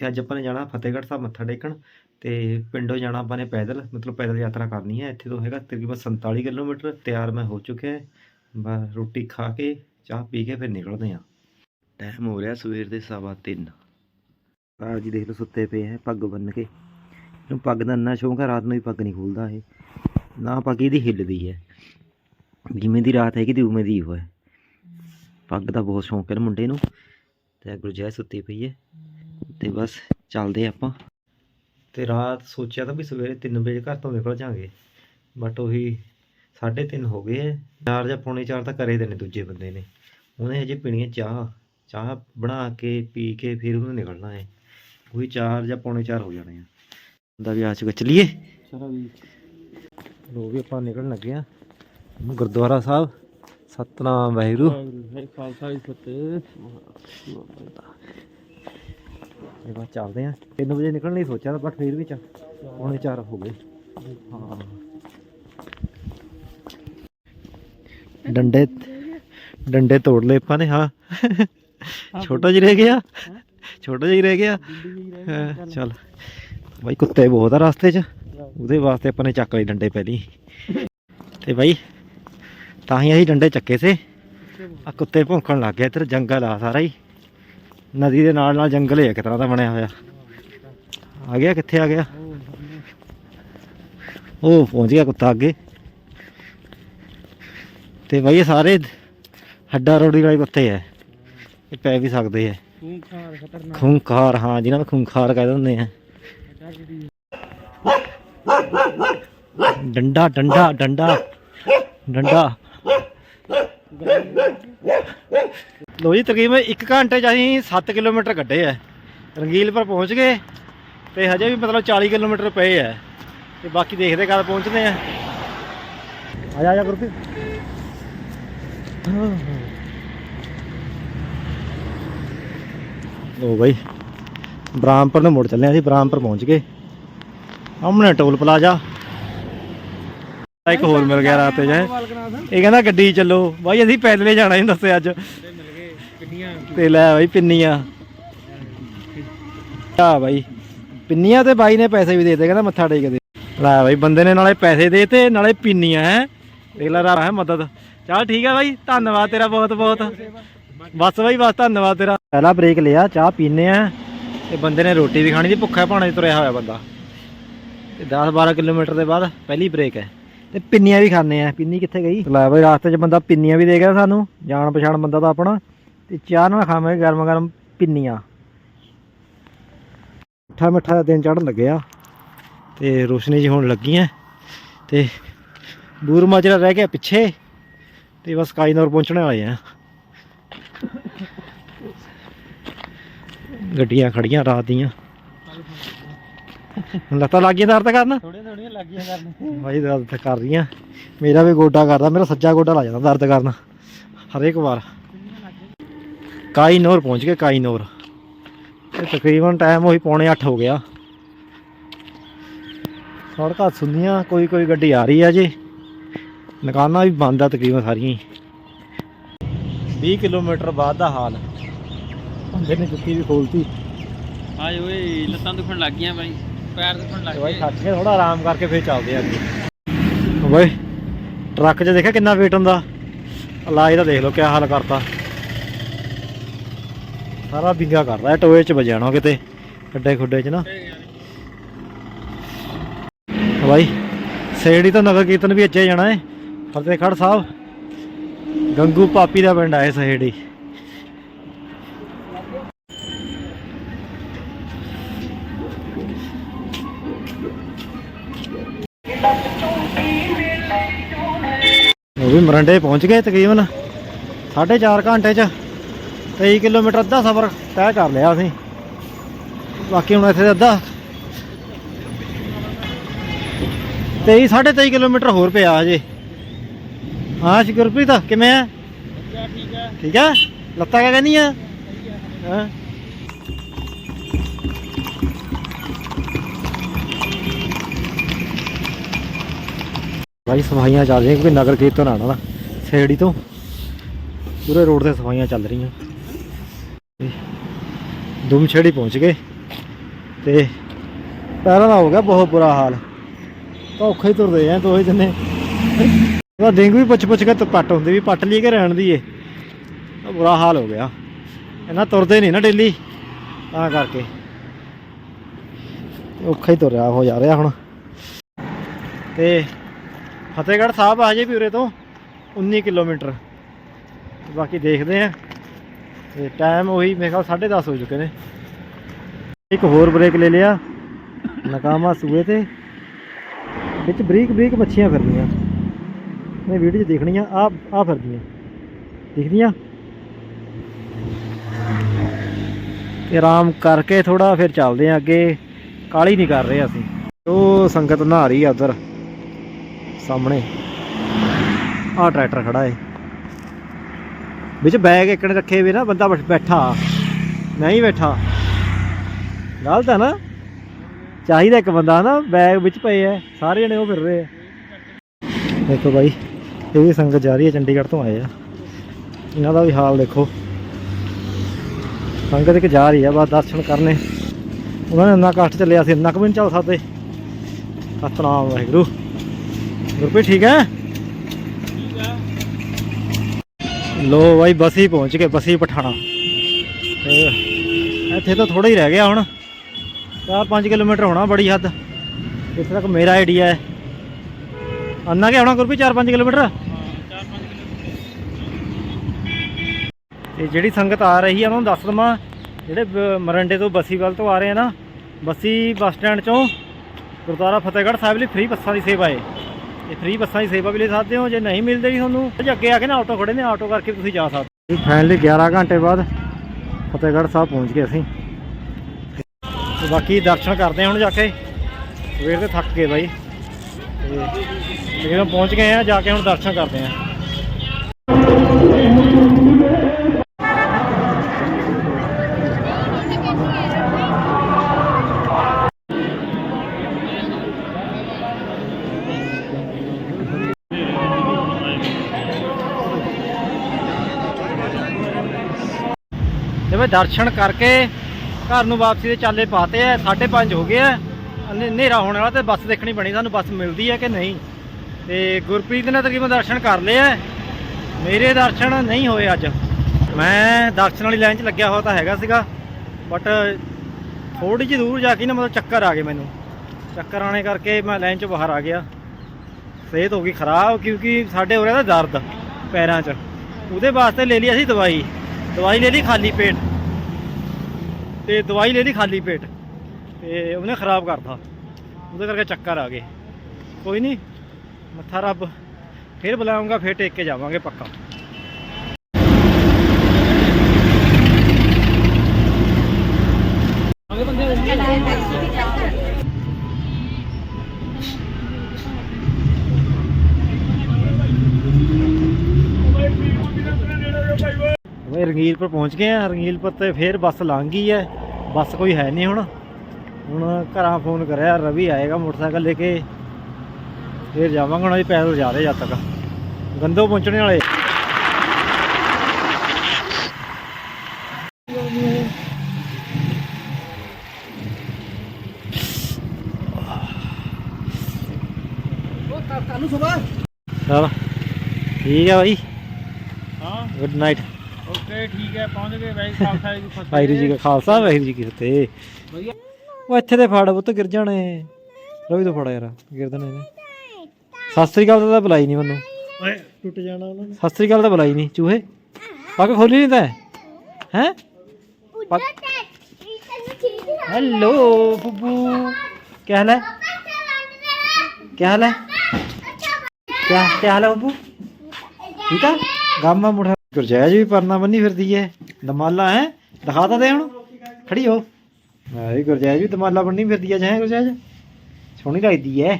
ਤੇ ਅੱਜ ਆਪਾਂ ਨੇ ਜਾਣਾ ਫਤਿਹਗੜ੍ਹ ਸਾਹਿਬ ਮੱਥਾ ਟੇਕਣ ਤੇ ਪਿੰਡੋਂ ਜਾਣਾ ਆਪਾਂ ਨੇ ਪੈਦਲ, ਮਤਲਬ ਪੈਦਲ ਯਾਤਰਾ ਕਰਨੀ ਹੈ। ਇੱਥੇ ਤੋਂ ਹੈਗਾ ਤਕਰੀਬਨ 47 ਕਿਲੋਮੀਟਰ, ਤਿਆਰ ਮੈਂ ਹੋ ਚੁੱਕਿਆ ਬਸ ਰੋਟੀ ਖਾ ਕੇ, ਚਾਹ ਪੀ ਕੇ ਫਿਰ ਨਿਕਲਦੇ ਆਂ ਟਾਈਮ ਹੋ ਰਿਹਾ ਸਵੇਰ ਦੇ ਸਵਾ ਤਿੰਨ। ਆਹ ਜੀ ਦੇਖ ਲਓ ਸੁੱਤੇ ਪਏ ਹੈ, ਪੱਗ ਬੰਨ ਕੇ। ਇਹਨੂੰ ਪੱਗ ਦਾ ਇੰਨਾ ਸ਼ੌਂਕ ਹੈ, ਰਾਤ ਨੂੰ ਵੀ ਪੱਗ ਨਹੀਂ ਖੋਲਦਾ ਇਹ। ਨਾ ਪੱਗ ਇਹਦੀ ਹਿੱਲਦੀ ਹੈ। ਜਿਵੇਂ ਦੀ ਰਾਤ ਹੈਗੀ ਤੇ ਉਵੇਂ ਦੀ ਉਹ ਹੈ ਪੱਗ ਦਾ ਬਹੁਤ ਸ਼ੌਂਕ ਹੈ ਮੁੰਡੇ ਨੂੰ। ਤੇ ਗੁਰਜੈ ਸੁੱਤੀ ਪਈ ਹੈ। ਤੇ ਬਸ ਚੱਲਦੇ ਆਪਾਂ। ਤੇ ਰਾਤ ਸੋਚਿਆ ਤਾਂ ਵੀ ਸਵੇਰੇ 3 ਵਜੇ ਘਰ ਤੋਂ ਨਿਕਲ ਜਾਾਂਗੇ ਬਟ ਉਹੀ 3:30 ਹੋ ਗਏ ਚਾਰ ਜਾਂ ਪੌਣੇ ਚਾਰ ਤਾਂ ਕਰੇ ਦੇ ਨੇ ਦੂਜੇ ਬੰਦੇ ਨੇ। ਉਹਨੇ ਹਜੇ ਪੀਣੀ ਹੈ ਚਾਹ। ਚਾਹ ਬਣਾ ਕੇ ਪੀ ਕੇ ਫਿਰ ਉਹਨੂੰ ਨਿਕਲਣਾ ਹੈ ਉਹੀ ਚਾਰ ਜਾਂ ਪੌਣੇ ਚਾਰ ਹੋ ਜਾਣੇ ਆ। ਦਾ ਵੀ ਆ ਚੁੱਕਾ ਚਲੀਏ। ਚਲੋ ਵੀ ਲੋ ਵੀ ਆਪਾਂ ਨਿਕਲਣ ਲੱਗੇ ਆ। ਗੁਰਦੁਆਰਾ ਸਾਹਿਬ। ਸਤਨਾਮ ਵਾਹਿਗੁਰੂ। ਖਾਲਸਾ ਜੀ ਫਤਿਹ। ਇਹ ਬਾਅਦ ਚੱਲਦੇ ਆ। 3 ਵਜੇ ਨਿਕਲਣ ਲਈ ਸੋਚਿਆ ਤਾਂ ਬਟ ਵੀ ਚਾ ਪੌਣੇ ਚਾਰ ਹੋ ਗਏ। ਹਾਂ। ਡੰਡੇ ਡੰਡੇ ਤੋੜ ਲਏ ਆਪਾਂ ਨੇ ਹਾਂ। ਛੋਟਾ ਜਿਹਾ ਰਹਿ ਗਿਆ। ਛੋਟਾ ਜਿਹਾ ਰਹਿ ਗਿਆ। ਹਾਂ, ਬਾਈ ਕੁੱਤੇ ਬਹੁਤ ਆ ਰਸਤੇ 'ਚ। ਉਹਦੇ ਵਾਸਤੇ ਆਪਾਂ ਨੇ ਚੱਕ ਲਏ ਡੰਡੇ ਪਹਿਲੀ। ਤੇ ਬਾਈ ਤਾਂ ਹੀ ਅਸੀਂ ਡੰਡੇ ਚੱਕੇ ਸੀ। ਆ ਕੁੱਤੇ ਭੌਂਕਣ ਲੱਗ ਗਏ ਇੱਧਰ ਜੰਗਲ ਆ ਸਾਰਾ ਹੀ। ਨਦੀ ਦੇ ਨਾਲ ਨਾਲ ਜੰਗਲ ਹੀ ਇੱਕ ਤਰ੍ਹਾਂ ਦਾ ਬਣਿਆ ਹੋਇਆ। ਆ ਗਿਆ ਕਿੱਥੇ ਆ ਗਿਆ? ਉਹ ਪਹੁੰਚ ਗਿਆ ਕੁੱਤਾ ਅੱਗੇ। ਤੇ ਬਾਈ ਇਹ ਸਾਰੇ ਹੱਡਾ ਰੋੜੀ ਵਾਲੇ ਕੁੱਤੇ ਐ ਇਹ ਪੈ ਵੀ ਸਕਦੇ ਐ ਖਤਰਨਾਕ। ਖੂੰਖਾਰ ਹਾਂ ਜਿਨ੍ਹਾਂ ਨੂੰ ਖੂੰਖਾਰ ਕਹਿ ਦਿੰਦੇ ਆ। ਡੰਡਾ ਡੰਡਾ ਡੰਡਾ ਡੰਡਾ। ਲੋ ਜੀ, ਤਕਰੀਬਨ 1 ਘੰਟੇ ਚ ਅਸੀਂ 7 ਕਿਲੋਮੀਟਰ ਕੱਢੇ ਆ। ਰੰਗੀਲਪੁਰ ਪਹੁੰਚ ਗਏ ਤੇ ਹਜੇ ਵੀ ਮਤਲਬ 40 ਕਿਲੋਮੀਟਰ ਪਏ ਆ। ਤੇ ਬਾਕੀ ਦੇਖਦੇ ਕਦ ਪਹੁੰਚਦੇ ਆ। ਆ ਜਾ ਆ ਜਾ ਗੁਰਪ੍ਰੀਤ। ਲੋ ਬਾਈ ਬ੍ਰਾਹਮਪੁਰ ਨੂੰ ਮੁੜ ਚੱਲੇ ਆ ਅਸੀਂ ਬ੍ਰਾਹਮਪੁਰ ਪਹੁੰਚ ਗਏ। ਸਾਹਮਣੇ ਟੋਲ ਪਲਾਜ਼ਾ। ਇੱਕ ਹੋਰ ਮਿਲ ਗਿਆ ਰਾਤੇ ਜਾਏ। ਇਹ ਕਹਿੰਦਾ ਗੱਡੀ ਚੱਲੋ। ਬਾਈ, ਅਸੀਂ ਪੈਦਲੇ ਜਾਣਾ ਹੀ ਦੱਸਿਆ ਅੱਜ। ਤੇ ਲੈ ਬਾਈ ਪਿੰਨੀਆਂ। ਆ ਬਾਈ। ਪਿੰਨੀਆਂ ਤੇ ਬਾਈ ਨੇ ਪੈਸੇ ਵੀ ਦੇ ਦਿੱਤੇ, ਕਹਿੰਦਾ ਮੱਥਾ ਟੇਕ ਦੇ। ਲੈ ਬਾਈ, ਬੰਦੇ ਨੇ ਨਾਲੇ ਪੈਸੇ ਦੇ ਤੇ ਨਾਲੇ ਪਿੰਨੀਆਂ ਹੈ। ਦੇਖ ਲੈ ਰਾ ਹੈ ਮਦਦ। ਚੱਲ ਠੀਕ ਹੈ ਬਾਈ, ਧੰਨਵਾਦ ਤੇਰਾ ਬਹੁਤ ਬਹੁਤ। ਬਸ ਬਾਈ, ਬਸ, ਧੰਨਵਾਦ ਤੇਰਾ। ਪਹਿਲਾ ਬ੍ਰੇਕ ਲਿਆ, ਚਾਹ ਪੀਨੇ ਆ। ਤੇ ਬੰਦੇ ਨੇ ਰੋਟੀ ਵੀ ਖਾਣੀ ਦੀ ਭੁੱਖਾ ਭਾਣੇ ਤੁਰਿਆ ਹੋਇਆ ਬੰਦਾ। ਤੇ 10 12 ਕਿਲੋਮੀਟਰ ਦੇ ਬਾਅਦ ਪਹਿਲੀ ਬ੍ਰੇਕ ਹੈ। ਤੇ ਪਿੰਨੀਆਂ ਵੀ ਖਾਣੇ ਆ। ਪਿੰਨੀ ਕਿੱਥੇ ਗਈ? ਲੈ ਬਾਈ, ਰਾਸਤੇ 'ਚ ਬੰਦਾ ਪਿੰਨੀਆਂ ਵੀ ਦੇ ਗਿਆ ਸਾਨੂੰ। ਜਾਣ ਪਛਾਣ ਬੰਦਾ ਤਾਂ ਆਪਣਾ। ਤੇ ਚਾਹ ਨਾਲ ਖਾਵਾਂਗੇ ਗਰਮ ਗਰਮ ਪਿੰਨੀਆਂ। ਮਿੱਠਾ ਮਿੱਠਾ ਦਿਨ ਚੜਨ ਲੱਗਿਆ ਤੇ ਰੋਸ਼ਨੀ ਜੀ ਹੋਣ ਲੱਗੀ ਹੈ ਤੇ ਦੂਰ ਮਾਜਰਾ ਰਹਿ ਗਿਆ ਪਿੱਛੇ ਤੇ ਬਸ ਕਾਈਨੌਰ ਪਹੁੰਚਣੇ ਵਾਲੇ ਆ। ਗੱਡੀਆਂ ਖੜੀਆਂ ਰਾਤ ਦੀਆਂ। ਲੱਤਾਂ ਲੱਗੀਆਂ ਦਰਦ ਕਰਨ? ਥੋੜੀਆਂ ਥੋੜੀਆਂ ਲੱਗੀਆਂ ਕਰਨ। ਬਾਈ ਦਰਦ ਕਰ ਰਹੀਆਂ। ਮੇਰਾ ਵੀ ਗੋਡਾ ਕਰਦਾ ਮੇਰਾ ਸੱਜਾ ਗੋਡਾ ਲੱਗ ਜਾਂਦਾ ਦਰਦ ਕਰਨ। ਹਰੇਕ ਵਾਰ। ਕਾਈਨੌਰ ਪਹੁੰਚ ਗਏ ਕਾਈਨੌਰ। ਤੇ ਤਕਰੀਬਨ ਟਾਈਮ ਉਹੀ ਪੌਣੇ 8 ਹੋ ਗਿਆ। ਸੜਕਾਂ ਸੁੰਨੀਆਂ ਕੋਈ ਕੋਈ ਗੱਡੀ ਆ ਰਹੀ ਆ ਜੀ। ਦੁਕਾਨਾਂ ਵੀ ਬੰਦ ਆ ਤਕਰੀਬਨ ਸਾਰੀਆਂ ਹੀ। 20 ਕਿਲੋਮੀਟਰ ਬਾਅਦ ਦਾ ਹਾਲ। ਬੰਦੇ ਨੇ ਜੁੱਤੀ ਵੀ ਖੋਲਤੀ। ਆਏ ਓਏ ਲੱਤਾਂ ਦੁਖਣ ਲੱਗ ਗਈਆਂ ਬਾਈ। ਪੈਰ ਦੁਖਣ ਲੱਗ ਗਏ। ਥੱਕ ਕੇ ਥੋੜਾ ਆਰਾਮ ਕਰਕੇ ਫੇਰ ਚੱਲਦੇ ਆ ਅੱਗੇ। ਬਾਈ ਟਰੱਕ 'ਚ ਦੇਖਿਆ ਕਿੰਨਾ weight ਹੁੰਦਾ? ਇਲਾਜ ਦਾ ਦੇਖ ਲਓ ਕਿਆ ਹਾਲ ਕਰਤਾ। ਸਾਰਾ ਵਿੰਗਾ ਕਰਦਾ ਟੋਏ 'ਚ ਵਜਾਣਾ ਕਿਤੇ, ਖੱਡੇ ਖੁੱਡੇ 'ਚ ਨਾ। ਬਾਈ, ਸੇੜੀ ਤੋਂ ਨਗਰ ਕੀਰਤਨ ਵੀ ਅੱਜੇ ਜਾਣਾ ਹੈ ਫਤਿਹਗੜ੍ਹ ਸਾਹਿਬ। ਗੰਗੂ ਪਾਪੀ ਦਾ ਪਿੰਡ ਆਏ ਸਹੇੜੀ। ਉਹ ਵੀ ਮਰੰਡੇ ਪਹੁੰਚ ਗਏ ਤਕਰੀਬਨ 4.5 ਘੰਟੇ ਚ। 23 ਕਿਲੋਮੀਟਰ ਅੱਧਾ ਸਫ਼ਰ ਤੈਅ ਕਰ ਲਿਆ ਅਸੀਂ। ਬਾਕੀ ਹੁਣ ਇੱਥੇ ਅੱਧਾ। 23 23.5 ਕਿਲੋਮੀਟਰ ਹੋਰ ਪਿਆ ਅਜੇ ਹਾਂ ਸ਼ੁਕਰਪ੍ਰੀਤ ਕਿਵੇਂ ਆ? ਠੀਕ ਆ? ਠੀਕ ਆ ਲੱਤਾਂ ਕਿਆ ਹਾਂ? ਭਾਈ ਸਫਾਈਆਂ ਚੱਲ ਰਹੀਆਂ, ਕਿਉਂਕਿ ਨਗਰ ਕੀਰਤਨ ਆਣਾ ਨਾ ਸੇੜੀ ਤੋਂ। ਪੂਰੇ ਰੋਡ ਤੇ ਸਫਾਈਆਂ ਚੱਲ ਰਹੀਆਂ। ਦੁਮਛੇੜੀ ਪਹੁੰਚ ਗਏ ਤੇ ਪੈਰਾਂ ਦਾ ਹੋ ਗਿਆ ਬਹੁਤ ਬੁਰਾ ਹਾਲ। ਤਾਂ ਔਖੇ ਹੀ ਤੁਰਦੇ ਆ ਦੋਹੇ ਜਨੇ ਉਹਦਾ ਡੇਂਗੂ ਵੀ ਪੁੱਛ ਪੁੱਛ ਕੇ ਪੱਟ ਹੁੰਦੀ ਵੀ ਪੱਟ ਲਈ ਕਿ ਰਹਿਣ ਦੀ ਏ ਬੁਰਾ ਹਾਲ ਹੋ ਗਿਆ। ਇਹਨਾਂ ਤੁਰਦੇ ਨਹੀਂ ਨਾ ਡੇਲੀ। ਤਾਂ ਕਰਕੇ। ਔਖਾ ਹੀ ਤੁਰਿਆ ਹੋ ਜਾ ਰਿਹਾ ਹੁਣ। ਤੇ ਫਤਿਹਗੜ੍ਹ ਸਾਹਿਬ ਆ ਜੇ ਵੀ ਉਰੇ ਤੋਂ। 19 ਕਿਲੋਮੀਟਰ। ਬਾਕੀ ਦੇਖਦੇ ਆ। ਤੇ ਟਾਈਮ ਉਹੀ ਮੇਰੇ ਖਿਆਲ 10:30 ਹੋ ਚੁੱਕੇ ਨੇ। ਇੱਕ ਹੋਰ ਬ੍ਰੇਕ ਲੈ ਲਿਆ। ਨਕਾਮਾ ਸੂਏ ਤੇ। ਵਿੱਚ ਬਰੀਕ ਬਰੀਕ ਮੱਛੀਆਂ ਫਿਰਦੀਆਂ। ਮੈਂ ਵੀਡੀਓ 'ਚ ਦੇਖਣੀਆਂ ਆ ਆ ਫਿਰਦੀਆਂ। ਦਿਖਦੀਆਂ? ਤੇ ਆਰਾਮ ਕਰਕੇ ਥੋੜਾ ਫਿਰ ਚੱਲਦੇ ਆ ਅੱਗੇ। ਕਾਲੀ ਨਹੀਂ ਕਰ ਰਹੇ ਅਸੀਂ। ਉਹ ਸੰਗਤ ਨਹਾ ਰਹੀ ਆ ਉਧਰ। ਸਾਹਮਣੇ। ਆ ਟਰੈਕਟਰ ਖੜਾ ਏ। ਵਿੱਚ ਬੈਗ ਇੱਕਣ ਰੱਖੇ ਵੀ ਨਾ, ਬੰਦਾ ਬੈਠਾ ਨਹੀਂ ਬੈਠਾ। ਗਲਤ ਹੈ ਨਾ। ਚਾਹੀਦਾ ਇੱਕ ਬੰਦਾ ਨਾ, ਬੈਗ ਵਿੱਚ ਪਏ ਐ ਸਾਰੇ ਜਣੇ ਉਹ ਫਿਰ ਰਹੇ ਆ। ਦੇਖੋ ਬਾਈ, ਇਹ ਵੀ ਸੰਗਤ ਜਾ ਰਹੀ ਹੈ ਚੰਡੀਗੜ੍ਹ ਤੋਂ ਆਏ ਆ। ਇਹਨਾਂ ਦਾ ਵੀ ਹਾਲ ਦੇਖੋ। ਸੰਗਤ ਇੱਕ ਜਾ ਰਹੀ ਆ, ਬਸ ਦਰਸ਼ਨ ਕਰਨੇ। ਉਹਨਾਂ ਨੇ ਇੰਨਾ ਕਸ਼ਟ ਚੱਲਿਆ ਸੀ, ਇੰਨਾ ਕੁ ਵੀ ਨਹੀਂ ਚੱਲ ਸਕਦੇ। ਸਤਨਾਮ ਵਾਹਿਗੁਰੂ। ਗੁਰਪ੍ਰੀਤ, ਠੀਕ ਹੈ? ਲੋ ਬਾਈ, ਬਸੀ ਪਹੁੰਚ ਗਏ, ਬਸੀ ਪਠਾਣਾ। ਤੇ ਇੱਥੇ ਤਾਂ ਥੋੜਾ ਹੀ ਰਹਿ ਗਿਆ ਹੁਣ। 4-5 ਕਿਲੋਮੀਟਰ ਹੋਣਾ ਬੜੀ ਹੱਦ। ਇੱਥੇ ਤੱਕ ਮੇਰਾ ਆਈਡੀਆ ਹੈ। ਅੰਨਾ ਕਿ ਆਉਣਾ ਗੁਰਪੀ 4-5 ਕਿਲੋਮੀਟਰ? ਤੇ ਜਿਹੜੀ ਸੰਗਤ ਆ ਰਹੀ ਆ ਉਹਨਾਂ ਨੂੰ ਦੱਸ ਦਵਾਂ, ਜਿਹੜੇ ਬ- ਮਰੰਡੇ ਤੋਂ ਬਸੀ ਵੱਲ ਤੋਂ ਆ ਰਹੇ ਆ ਨਾ, ਬਸੀ ਬੱਸ ਸਟੈਂਡ ਚੋਂ ਗੁਰਦੁਆਰਾ ਫਤਿਹਗੜ੍ਹ ਸਾਹਿਬ ਲਈ ਫ੍ਰੀ ਬੱਸਾਂ ਦੀ ਸੇਵਾ ਹੈ। ਇਹ ਫ੍ਰੀ ਬੱਸਾਂ ਦੀ ਸੇਵਾ ਵੀ ਲੈ ਸਕਦੇ ਹੋ ਜੇ ਨਹੀਂ ਮਿਲਦੇ ਜੀ ਤੁਹਾਨੂੰ ਤੇ ਅੱਗੇ ਆ ਕੇ ਨਾ ਆਟੋ ਖੜੇ ਨੇ ਆਟੋ ਕਰਕੇ ਤੁਸੀਂ ਜਾ ਸਕਦੇ ਹੋ। ਫਾਈਨਲੀ 11 ਘੰਟੇ ਬਾਅਦ ਫਤਿਹਗੜ੍ਹ ਸਾਹਿਬ ਪਹੁੰਚ ਗਏ ਅਸੀਂ। ਤੇ ਬਾਕੀ ਦਰਸ਼ਨ ਕਰਦੇ ਹਾਂ ਹੁਣ ਜਾ ਕੇ। ਸਵੇਰ ਦੇ ਥੱਕ ਗਏ ਬਾਈ। ਤੇ ਜਦੋਂ ਪਹੁੰਚ ਗਏ ਆ ਜਾ ਕੇ ਹੁਣ ਦਰਸ਼ਨ ਕਰਦੇ ਆ ਦਰਸ਼ਨ ਕਰਕੇ ਘਰ ਨੂੰ ਵਾਪਸੀ ਦੇ ਚਾਲੇ ਪਾਤੇ ਆ 5:30 ਹੋ ਗਏ ਆ। ਹਨੇਰਾ ਹੋਣ ਵਾਲਾ ਤੇ ਬੱਸ ਦੇਖਣੀ ਬਣੀ, ਸਾਨੂੰ ਬੱਸ ਮਿਲਦੀ ਹੈ ਕਿ ਨਹੀਂ? ਤੇ ਗੁਰਪ੍ਰੀਤ ਨੇ ਤਕਰੀਬਨ ਦਰਸ਼ਨ ਕਰ ਲਏ ਆ। ਮੇਰੇ ਦਰਸ਼ਨ ਨਹੀਂ ਹੋਏ ਅੱਜ। ਮੈਂ ਦਰਸ਼ਨ ਵਾਲੀ ਲਾਈਨ 'ਚ ਲੱਗਿਆ ਹੋਇਆ ਤਾਂ ਹੈਗਾ ਸੀਗਾ ਬਟ ਥੋੜੀ ਜਿਹੀ ਦੂਰ ਜਾ ਕੇ ਨਾ ਮਤਲਬ ਚੱਕਰ ਆ ਗਏ ਮੈਨੂੰ। ਚੱਕਰ ਆਣੇ ਕਰਕੇ ਮੈਂ ਲਾਈਨ 'ਚੋਂ ਬਾਹਰ ਆ ਗਿਆ। ਸਿਹਤ ਹੋ ਗਈ ਖਰਾਬ, ਕਿਉਂਕਿ ਸਾਡੇ ਹੋ ਰਿਹਾ ਦਾ ਦਰਦ ਪੈਰਾਂ 'ਚ। ਉਹਦੇ ਵਾਸਤੇ ਲੈ ਲਈ ਅਸੀਂ ਦਵਾਈ। ਦਵਾਈ ਲੈ ਲਈ ਖਾਲੀ ਪੇਟ। ਤੇ ਦਵਾਈ ਲੈਣੀ ਖਾਲੀ ਪੇਟ ਤੇ ਉਹਨੇ ਖਰਾਬ ਕਰਤਾ। ਉਹਦੇ ਕਰਕੇ ਚੱਕਰ ਆ ਗਏ। ਕੋਈ ਨਹੀਂ ਮੱਥਾ ਰੱਬ, ਫਿਰ ਬੁਲਾਉਂਗਾ ਫਿਰ ਟੇਕ ਕੇ ਜਾਵਾਂਗੇ ਪੱਕਾ। ਵੇ ਰੰਗੀਲਪੁਰ ਪਹੁੰਚ ਗਏ ਆ ਰੰਗੀਲਪੁਰ ਤੇ ਫੇਰ ਬੱਸ ਲੰਘ ਗਈ ਹੈ ਬੱਸ ਕੋਈ ਹੈ ਨਹੀਂ ਹੁਣ ਹੁਣ ਘਰਾਂ ਫੋਨ ਕਰਿਆ ਰਵੀ ਆਏਗਾ ਮੋਟਰਸਾਈਕਲ ਲੈ ਕੇ ਫੇਰ ਜਾਵਾਂਗੇ ਹੁਣ ਅਸੀਂ ਪੈਦਲ ਜਾ ਰਹੇ ਜਦ ਤੱਕ ਗੰਦੋ ਪਹੁੰਚਣੇ ਵਾਲੇ ਚਲ ਠੀਕ ਹੈ ਬਾਈ। ਹਾਂ। ਗੁੱਡ ਨਾਈਟ ਓਕੇ ਠੀਕ ਹੈ ਪਹੁੰਚ ਗਏ ਬਾਈ ਖਾਲਸਾ ਜੀ ਦੀ ਫਤਿਹ ਵਾਹਿਗੁਰੂ ਜੀ ਕਾ ਖਾਲਸਾ ਵਾਹਿਗੁਰੂ ਜੀ ਕੀ ਫਤਿਹ ਵਧੀਆ ਉਹ ਇੱਥੇ ਤੇ ਫੜ ਪੁੱਤ ਗਿਰ ਜਾਣੇ ਰਵੀ ਤੋਂ ਫੜਾ ਯਾਰ ਗਿਰ ਦੇਣੇ ਨੇ ਸਤਿ ਸ੍ਰੀ ਅਕਾਲ ਤਾਂ ਬੁਲਾਈ ਨਹੀਂ ਮੈਨੂੰ ਓਏ ਟੁੱਟ ਜਾਣਾ ਉਹਨਾਂ ਨੇ ਸਤਿ ਸ੍ਰੀ ਅਕਾਲ ਤਾਂ ਬੁਲਾਈ ਨਹੀਂ ਚੂਹੇ ਪੱਕ ਖੋਲੀ ਨਹੀਂ ਤਾਂ ਹੈ हेलो बुब्बू क्या हाल है क्या हाल है क्या क्या हाल है बुब्बू ठीक है ਗਾਮਾ ਮੁੰਡਾ ਗੁਰਜੈਜ ਵੀ ਪਰਨਾ ਬੰਨੀ ਫਿਰਦੀ ਹੈ ਦਮਾਲਾ ਹੈ? ਦਿਖਾ ਤਾਂ ਦੇ ਹੁਣ ਖੜੀ ਹੋ। ਮੈਂ ਵੀ ਗੁਰਜੈਜ ਵੀ ਦਮਾਲਾ ਬੰਨੀ ਫਿਰਦੀ ਹੈ ਜੈ ਗੁਰਜੈਜ ਸੋਹਣੀ ਲੱਗਦੀ ਹੈ